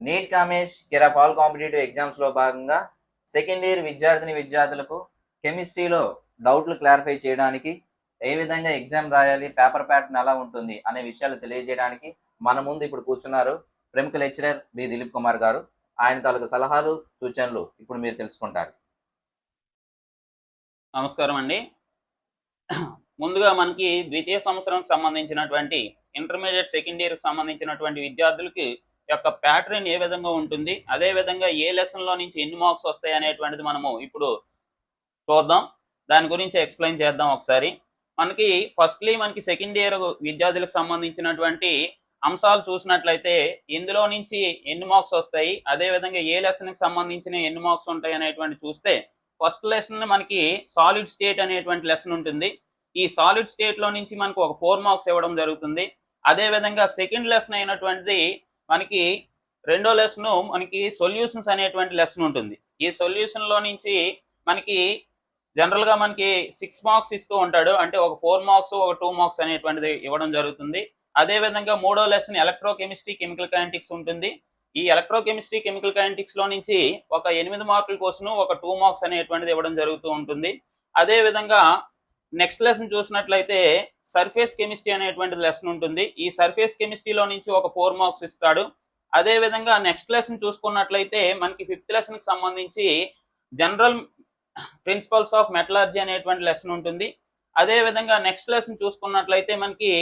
NEET Kamesh care of all competitive ఎగ్జామ్స్లో భాగంగా second year విద్యార్థిని విద్యార్థులకు కెమిస్ట్రీలో డౌట్లు క్లారిఫై చేయడానికి ఏ విధంగా ఎగ్జామ్ రాయాలి పేపర్ ప్యాటర్న్ ఎలా ఉంటుంది అనే విషయాలు తెలియజేయడానికి మన ముందు ఇప్పుడు కూర్చున్నారు ప్రముఖ లెక్చరర్ బి దిలీప్ కుమార్ గారు. ఆయన తాలూకు సలహాలు సూచనలు ఇప్పుడు మీరు తెలుసుకుంటారు. నమస్కారం అండి. ముందుగా మనకి ద్వితీయ సంవత్సరం సంబంధించినటువంటి ఇంటర్మీడియట్ సెకండ్ ఇయర్కి సంబంధించినటువంటి విద్యార్థులకి యొక్క ప్యాటర్న్ ఏ విధంగా ఉంటుంది అదే విధంగా ఏ లెసన్లో నుంచి ఎన్ని మార్క్స్ వస్తాయి అనేటువంటిది మనము ఇప్పుడు చూద్దాం. దాని గురించి ఎక్స్ప్లెయిన్ చేద్దాం ఒకసారి. మనకి ఫస్ట్లీ మనకి సెకండ్ ఇయర్ విద్యార్థులకు సంబంధించినటువంటి అంశాలు చూసినట్లయితే ఇందులో నుంచి ఎన్ని మార్క్స్ వస్తాయి అదే విధంగా ఏ లెసన్కి సంబంధించిన ఎన్ని మార్క్స్ ఉంటాయి అనేటువంటి చూస్తే ఫస్ట్ లెసన్ మనకి సాలిడ్ స్టేట్ అనేటువంటి లెసన్ ఉంటుంది. ఈ సాలిడ్ స్టేట్లో నుంచి మనకు ఒక ఫోర్ మార్క్స్ ఇవ్వడం జరుగుతుంది. అదే విధంగా సెకండ్ లెసన్ అయినటువంటిది మనకి రెండో లెసన్ మనకి సొల్యూషన్స్ అనేటువంటి లెసన్ ఉంటుంది. ఈ సొల్యూషన్లో నుంచి మనకి జనరల్గా మనకి సిక్స్ మార్క్స్ ఇస్తూ ఉంటాడు. అంటే ఒక ఫోర్ మార్క్స్ ఒక టూ మార్క్స్ అనేటువంటిది ఇవ్వడం జరుగుతుంది. అదే విధంగా మూడో లెసన్ ఎలక్ట్రోకెమిస్ట్రీ కెమికల్ కైనటిక్స్ ఉంటుంది. ఈ ఎలక్ట్రోకెమిస్ట్రీ కెమికల్ కైనటిక్స్లో నుంచి ఒక ఎనిమిది మార్కుల కోసం ఒక టూ మార్క్స్ అనేటువంటిది ఇవ్వడం జరుగుతూ ఉంటుంది. అదే విధంగా నెక్స్ట్ లెసన్ చూసినట్లయితే సర్ఫేస్ కెమిస్ట్రీ అనేటువంటి లెసన్ ఉంటుంది. ఈ సర్ఫేస్ కెమిస్ట్రీలో నుంచి ఒక ఫోర్ మార్క్స్ ఇస్తాడు. అదే విధంగా నెక్స్ట్ లెసన్ చూసుకున్నట్లయితే మనకి ఫిఫ్త్ లెసన్కి సంబంధించి జనరల్ ప్రిన్సిపల్స్ ఆఫ్ మెటలర్జీ అనేటువంటి లెసన్ ఉంటుంది. అదే విధంగా నెక్స్ట్ లెసన్ చూసుకున్నట్లయితే మనకి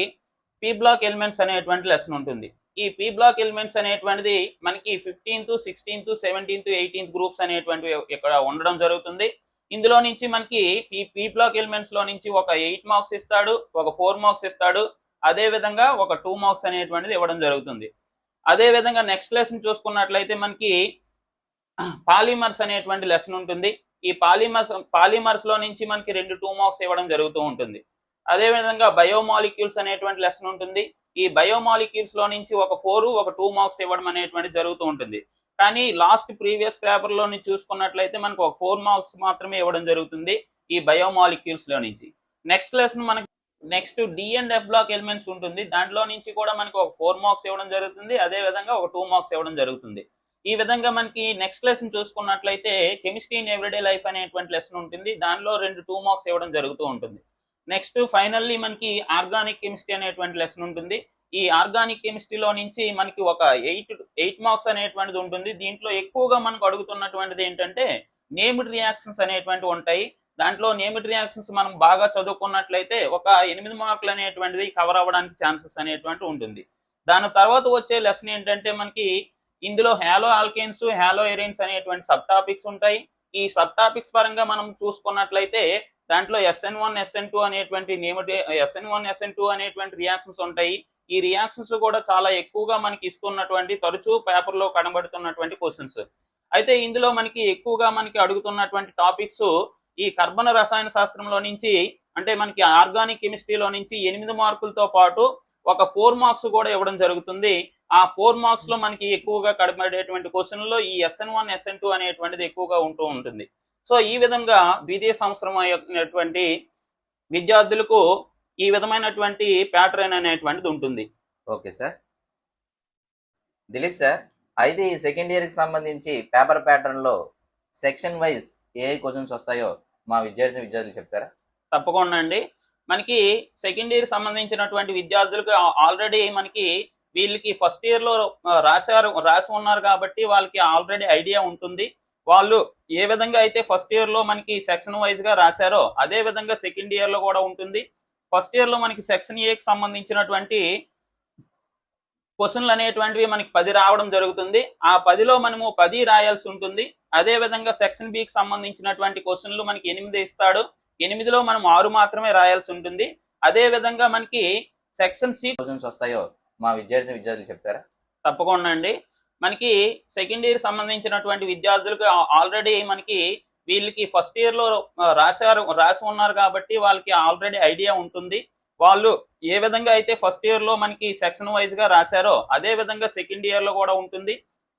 పీ బ్లాక్ ఎలిమెంట్స్ అనేటువంటి లెసన్ ఉంటుంది. ఈ పీ బ్లాక్ ఎలిమెంట్స్ అనేటువంటిది మనకి fifteenth sixteenth seventeenth eighteenth groups అనేటువంటివి ఇక్కడ ఉండడం జరుగుతుంది. ఇందులో నుంచి మనకి ఈ పీ బ్లాక్ ఎలిమెంట్స్లో నుంచి ఒక ఎయిట్ మార్క్స్ ఇస్తాడు ఒక ఫోర్ మార్క్స్ ఇస్తాడు అదే విధంగా ఒక టూ మార్క్స్ అనేటువంటిది ఇవ్వడం జరుగుతుంది. అదే విధంగా నెక్స్ట్ లెసన్ చూసుకున్నట్లయితే మనకి పాలిమర్స్ అనేటువంటి లెసన్ ఉంటుంది. ఈ పాలిమర్స్ పాలిమర్స్లో నుంచి మనకి రెండు టూ మార్క్స్ ఇవ్వడం జరుగుతూ ఉంటుంది. అదే విధంగా బయోమాలిక్యూల్స్ అనేటువంటి లెసన్ ఉంటుంది. ఈ బయోమాలిక్యూల్స్లో నుంచి ఒక ఫోర్ ఒక టూ మార్క్స్ ఇవ్వడం అనేటువంటి జరుగుతూ ఉంటుంది. కానీ లాస్ట్ ప్రీవియస్ పేపర్లో నుంచి చూసుకున్నట్లయితే మనకు ఒక ఫోర్ మార్క్స్ మాత్రమే ఇవ్వడం జరుగుతుంది ఈ బయోమాలిక్యూల్స్లో నుంచి. నెక్స్ట్ లెసన్ మనకి next D and F block elements ఉంటుంది. దాంట్లో నుంచి కూడా మనకు ఒక ఫోర్ మార్క్స్ ఇవ్వడం జరుగుతుంది. అదే విధంగా ఒక టూ మార్క్స్ ఇవ్వడం జరుగుతుంది. ఈ విధంగా మనకి నెక్స్ట్ లెసన్ చూసుకున్నట్లయితే కెమిస్ట్రీ ఇన్ ఎవ్రీడే లైఫ్ అనేటువంటి లెసన్ ఉంటుంది. దానిలో రెండు టూ మార్క్స్ ఇవ్వడం జరుగుతూ ఉంటుంది. నెక్స్ట్ ఫైనల్లీ మనకి ఆర్గానిక్ కెమిస్ట్రీ అనేటువంటి లెసన్ ఉంటుంది. ఈ ఆర్గానిక్ కెమిస్ట్రీలో నుంచి మనకి ఒక ఎయిట్ ఎయిట్ మార్క్స్ అనేటువంటిది ఉంటుంది. దీంట్లో ఎక్కువగా మనకు అడుగుతున్నటువంటిది ఏంటంటే నేమ్డ్ రియాక్షన్స్ అనేటువంటివి ఉంటాయి. దాంట్లో నేమ్డ్ రియాక్షన్స్ మనం బాగా చదువుకున్నట్లయితే ఒక ఎనిమిది మార్కులు అనేటువంటిది కవర్ అవ్వడానికి ఛాన్సెస్ అనేటువంటి ఉంటుంది. దాని తర్వాత వచ్చే లెసన్ ఏంటంటే మనకి ఇందులో హ్యాలో ఆల్కేన్స్ హ్యాలో ఎరైన్స్ అనేటువంటి సబ్ టాపిక్స్ ఉంటాయి. ఈ సబ్ టాపిక్స్ పరంగా మనం చూసుకున్నట్లయితే దాంట్లో ఎస్ఎన్ వన్ ఎస్ఎన్ టూ అనేటువంటి named SN one SN two అనేటువంటి రియాక్షన్స్ ఉంటాయి. ఈ రియాక్షన్స్ కూడా చాలా ఎక్కువగా మనకి ఇస్తున్నటువంటి తరచూ పేపర్లో కనబడుతున్నటువంటి క్వశ్చన్స్ అయితే ఇందులో మనకి ఎక్కువగా మనకి అడుగుతున్నటువంటి టాపిక్స్ ఈ కర్బన రసాయన శాస్త్రంలో నుంచి అంటే మనకి ఆర్గానిక్ కెమిస్ట్రీలో నుంచి ఎనిమిది మార్కులతో పాటు ఒక ఫోర్ మార్క్స్ కూడా ఇవ్వడం జరుగుతుంది. ఆ ఫోర్ మార్క్స్లో మనకి ఎక్కువగా కనబడేటువంటి క్వశ్చన్లో ఈ ఎస్ఎన్ వన్ ఎస్ఎన్ టూ అనేటువంటిది ఎక్కువగా ఉంటూ ఉంటుంది. సో ఈ విధంగా ద్వితీయ సంవత్సరం అయినటువంటి విద్యార్థులకు ఈ విధమైనటువంటి ప్యాటర్న్ అనేటువంటిది ఉంటుంది. Okay sir. దిలీప్ సార్ అయితే ఈ సెకండ్ ఇయర్కి సంబంధించి పేపర్ ప్యాటర్న్లో సెక్షన్ వైజ్ ఏ క్వశ్చన్స్ వస్తాయో మా విద్యార్థి విద్యార్థులు చెప్తారా? తప్పకుండా అండి. మనకి సెకండ్ ఇయర్ సంబంధించినటువంటి విద్యార్థులకు ఆల్రెడీ మనకి వీళ్ళకి ఫస్ట్ ఇయర్లో ఆ, రాశారు రాసి ఉన్నారు కాబట్టి వాళ్ళకి ఆల్రెడీ ఐడియా ఉంటుంది. వాళ్ళు ఏ విధంగా అయితే ఫస్ట్ ఇయర్లో మనకి సెక్షన్ వైజ్గా రాశారో అదే విధంగా సెకండ్ ఇయర్లో కూడా ఉంటుంది. ఫస్ట్ ఇయర్లో మనకి సెక్షన్ ఏకి సంబంధించినటువంటి క్వశ్చన్లు అనేటువంటివి మనకి పది రావడం జరుగుతుంది. ఆ పదిలో మనము పది రాయాల్సి ఉంటుంది. అదే విధంగా సెక్షన్ బికి సంబంధించినటువంటి క్వశ్చన్లు మనకి ఎనిమిది ఇస్తాడు. ఎనిమిదిలో మనం ఆరు మాత్రమే రాయాల్సి ఉంటుంది. అదే విధంగా మనకి సెక్షన్ సి క్వశ్చన్స్ వస్తాయో మా విద్యార్థి విద్యార్థులు చెప్తారా? తప్పకుండా అండి. మనకి సెకండ్ ఇయర్ సంబంధించినటువంటి విద్యార్థులకు ఆల్రెడీ మనకి వీళ్ళకి ఫస్ట్ ఇయర్లో రాశారు రాసి ఉన్నారు కాబట్టి వాళ్ళకి ఆల్రెడీ ఐడియా ఉంటుంది. వాళ్ళు ఏ విధంగా అయితే ఫస్ట్ ఇయర్లో మనకి సెక్షన్ వైజ్గా రాశారో అదే విధంగా సెకండ్ ఇయర్లో కూడా ఉంటుంది.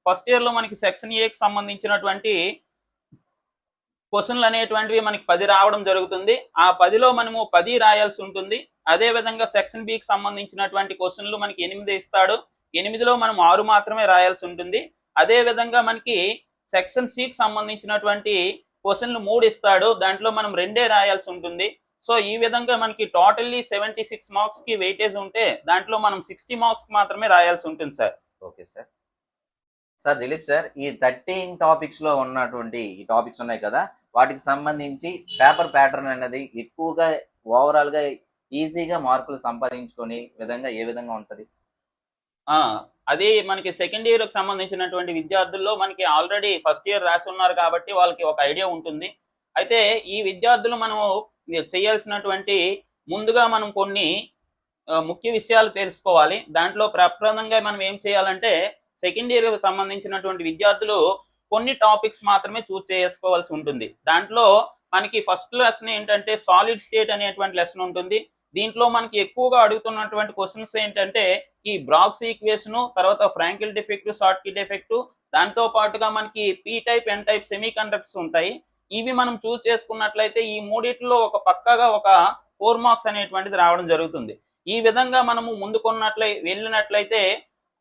ఫస్ట్ ఇయర్లో మనకి సెక్షన్ ఏకి సంబంధించినటువంటి క్వశ్చన్లు అనేటువంటివి మనకి పది రావడం జరుగుతుంది. ఆ పదిలో మనము పది రాయాల్సి ఉంటుంది. అదే విధంగా సెక్షన్ బికి సంబంధించినటువంటి క్వశ్చన్లు మనకి ఎనిమిది ఇస్తాడు. ఎనిమిదిలో మనం ఆరు మాత్రమే రాయాల్సి ఉంటుంది. అదే విధంగా మనకి సెక్షన్ సి కి సంబంధించినటువంటి క్వశ్చన్లు మూడు ఇస్తాడు దాంట్లో మనం రెండే రాయాల్సి ఉంటుంది. సో ఈ విధంగా మనకి టోటల్లీ సెవెంటీ సిక్స్ మార్క్స్కి వెయిటేజ్ ఉంటే దాంట్లో మనం సిక్స్టీ మార్క్స్ మాత్రమే రాయాల్సి ఉంటుంది sir. Okay sir. Sir Dilip sir ఈ థర్టీన్ టాపిక్స్లో ఉన్నటువంటి ఈ టాపిక్స్ ఉన్నాయి కదా వాటికి సంబంధించి పేపర్ ప్యాటర్న్ అనేది ఎక్కువగా ఓవరాల్గా ఈజీగా మార్కులు సంపాదించుకునే విధంగా ఏ విధంగా ఉంటుంది? అది మనకి సెకండ్ ఇయర్కి సంబంధించినటువంటి విద్యార్థుల్లో మనకి ఆల్రెడీ ఫస్ట్ ఇయర్ రాసి ఉన్నారు కాబట్టి వాళ్ళకి ఒక ఐడియా ఉంటుంది. అయితే ఈ విద్యార్థులు మనము చేయాల్సినటువంటి ముందుగా మనం కొన్ని ముఖ్య విషయాలు తెలుసుకోవాలి. దాంట్లో ప్రప్రదంగా మనం ఏం చేయాలంటే సెకండ్ ఇయర్కి సంబంధించినటువంటి విద్యార్థులు కొన్ని టాపిక్స్ మాత్రమే చూస్ చేసుకోవాల్సి ఉంటుంది. దాంట్లో మనకి ఫస్ట్ లెసన్ ఏంటంటే సాలిడ్ స్టేట్ అనేటువంటి లెసన్ ఉంటుంది. దీంట్లో మనకి ఎక్కువగా అడుగుతున్నటువంటి క్వశ్చన్స్ ఏంటంటే ఈ బ్రాక్స్ ఈక్వేషన్ తర్వాత Frenkel defect Schottky effect దాంతో పాటుగా మనకి P type N type semiconductors ఉంటాయి. ఇవి మనం చూస్ చేసుకున్నట్లయితే ఈ మూడిట్లో ఒక పక్కగా ఒక ఫోర్ మార్క్స్ అనేటువంటిది రావడం జరుగుతుంది. ఈ విధంగా మనము ముందుకున్నట్లయి వెళ్ళినట్లయితే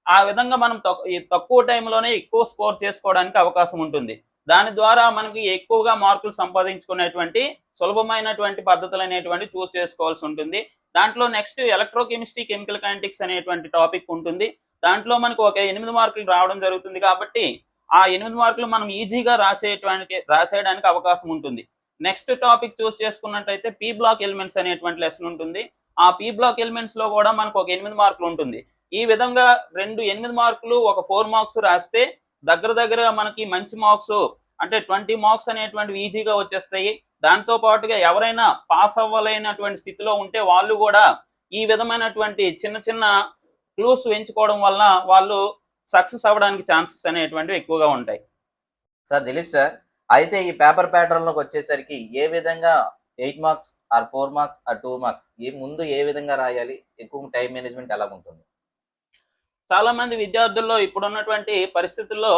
ఆ విధంగా మనం ఈ తక్కువ టైంలోనే ఎక్కువ స్కోర్ చేసుకోవడానికి అవకాశం ఉంటుంది. దాని ద్వారా మనకి ఎక్కువగా మార్కులు సంపాదించుకునేటువంటి సులభమైనటువంటి పద్ధతులు అనేటువంటి చూస్ చేసుకోవాల్సి ఉంటుంది. దాంట్లో నెక్స్ట్ ఎలక్ట్రోకెమిస్ట్రీ కెమికల్ కైనటిక్స్ అనేటువంటి టాపిక్ ఉంటుంది. దాంట్లో మనకు ఒక ఎనిమిది మార్కులు రావడం జరుగుతుంది కాబట్టి ఆ ఎనిమిది మార్కులు మనం ఈజీగా రాసేటువంటి రాసేయడానికి అవకాశం ఉంటుంది. నెక్స్ట్ టాపిక్ చూస్ చేసుకున్నట్టయితే పీ బ్లాక్ ఎలిమెంట్స్ అనేటువంటి లెసన్ ఉంటుంది. ఆ పీ బ్లాక్ ఎలిమెంట్స్లో కూడా మనకు ఒక ఎనిమిది మార్కులు ఉంటుంది. ఈ విధంగా రెండు ఎనిమిది మార్కులు ఒక ఫోర్ మార్క్స్ రాస్తే దగ్గర దగ్గర మనకి మంచి మార్క్స్ అంటే ట్వంటీ మార్క్స్ అనేటువంటివి ఈజీగా వచ్చేస్తాయి. దాంతో పాటుగా ఎవరైనా పాస్ అవ్వలేనటువంటి స్థితిలో ఉంటే వాళ్ళు కూడా ఈ విధమైనటువంటి చిన్న చిన్న క్లూస్ ఎంచుకోవడం వల్ల వాళ్ళు సక్సెస్ అవ్వడానికి ఛాన్సెస్ అనేటువంటివి ఎక్కువగా ఉంటాయి. సార్ దిలీప్ సార్ అయితే ఈ పేపర్ ప్యాటర్న్లోకి వచ్చేసరికి ఏ విధంగా eight marks or four marks or two marks ఏ ముందు ఏ విధంగా రాయాలి ఎక్కువ టైం మేనేజ్మెంట్ ఎలా ఉంటుంది చాలా మంది విద్యార్థుల్లో ఇప్పుడున్నటువంటి పరిస్థితుల్లో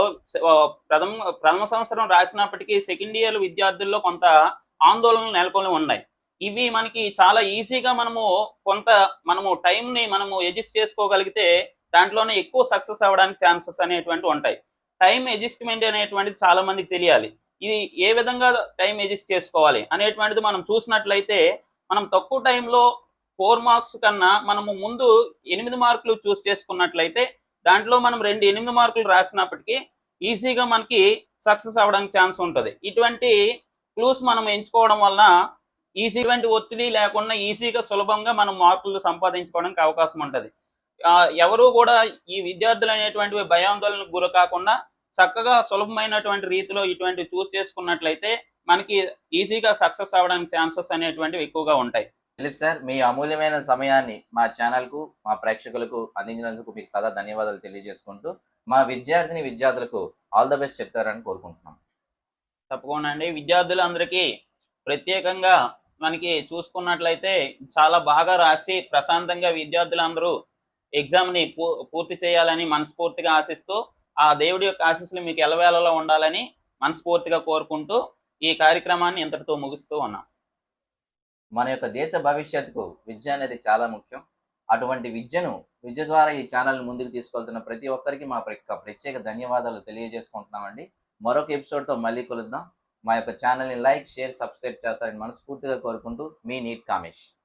ప్రథమ ప్రథమ సంవత్సరం రాసినప్పటికీ సెకండ్ ఇయర్ విద్యార్థుల్లో కొంత ఆందోళనలు నెలకొని ఉన్నాయి. ఇవి మనకి చాలా ఈజీగా మనము కొంత మనము టైంని ని మనము అడ్జస్ట్ చేసుకోగలిగితే దాంట్లోనే ఎక్కువ సక్సెస్ అవ్వడానికి ఛాన్సెస్ అనేటువంటి ఉంటాయి. టైం అడ్జస్ట్మెంట్ అనేటువంటిది చాలా మందికి తెలియాలి. ఇది ఏ విధంగా టైం అడ్జస్ట్ చేసుకోవాలి అనేటువంటిది మనం చూసినట్లయితే మనం తక్కువ టైంలో ఫోర్ మార్క్స్ కన్నా మనము ముందు ఎనిమిది మార్కులు చూస్ చేసుకున్నట్లయితే దాంట్లో మనం రెండు ఎనిమిది మార్కులు రాసినప్పటికీ ఈజీగా మనకి సక్సెస్ అవ్వడానికి ఛాన్స్ ఉంటుంది. ఇటువంటి క్లూస్ మనం ఎంచుకోవడం వలన ఈజీ వంటి ఒత్తిడి లేకుండా ఈజీగా సులభంగా మనం మార్కులు సంపాదించుకోవడానికి అవకాశం ఉంటుంది. ఎవరు కూడా ఈ విద్యార్థులు అనేటువంటి భయాందోళనకు గురి కాకుండా చక్కగా సులభమైనటువంటి రీతిలో ఇటువంటి చూస్ చేసుకున్నట్లయితే మనకి ఈజీగా సక్సెస్ అవ్వడానికి ఛాన్సెస్ అనేటువంటివి ఎక్కువగా ఉంటాయి. దిలీప్ సార్ మీ అమూల్యమైన సమయాన్ని మా ఛానల్కు మా ప్రేక్షకులకు అందించినందుకు మీకు సదా ధన్యవాదాలు తెలియజేసుకుంటూ మా విద్యార్థిని విద్యార్థులకు ఆల్ ద బెస్ట్ చెప్తారని కోరుకుంటున్నాం. తప్పకుండా అండి. విద్యార్థులందరికీ ప్రత్యేకంగా మనకి చూసుకున్నట్లయితే చాలా బాగా రాసి ప్రశాంతంగా విద్యార్థులందరూ ఎగ్జామ్ని పూ- పూర్తి చేయాలని మనస్ఫూర్తిగా ఆశిస్తూ ఆ దేవుడి యొక్క ఆశీస్సులు మీకు ఎలవేళలో ఉండాలని మనస్ఫూర్తిగా కోరుకుంటూ ఈ కార్యక్రమాన్ని ఇంతటితో ముగిస్తూ ఉన్నాం. మన యొక్క దేశ భవిష్యత్తుకు విద్య అనేది చాలా ముఖ్యం. అటువంటి విద్యను విద్య ద్వారా ఈ ఛానల్ ముందుకు తీసుకెళ్తున్న ప్రతి ఒక్కరికి మా ప్ర- ప్రత్యేక ధన్యవాదాలు తెలియజేసుకుంటున్నామండి. మరొక ఎపిసోడ్తో మళ్ళీ కలుద్దాం. మా యొక్క ఛానల్ని లైక్ షేర్ సబ్స్క్రైబ్ చేస్తారని మనస్ఫూర్తిగా కోరుకుంటూ మీ నీట్ కామేష్.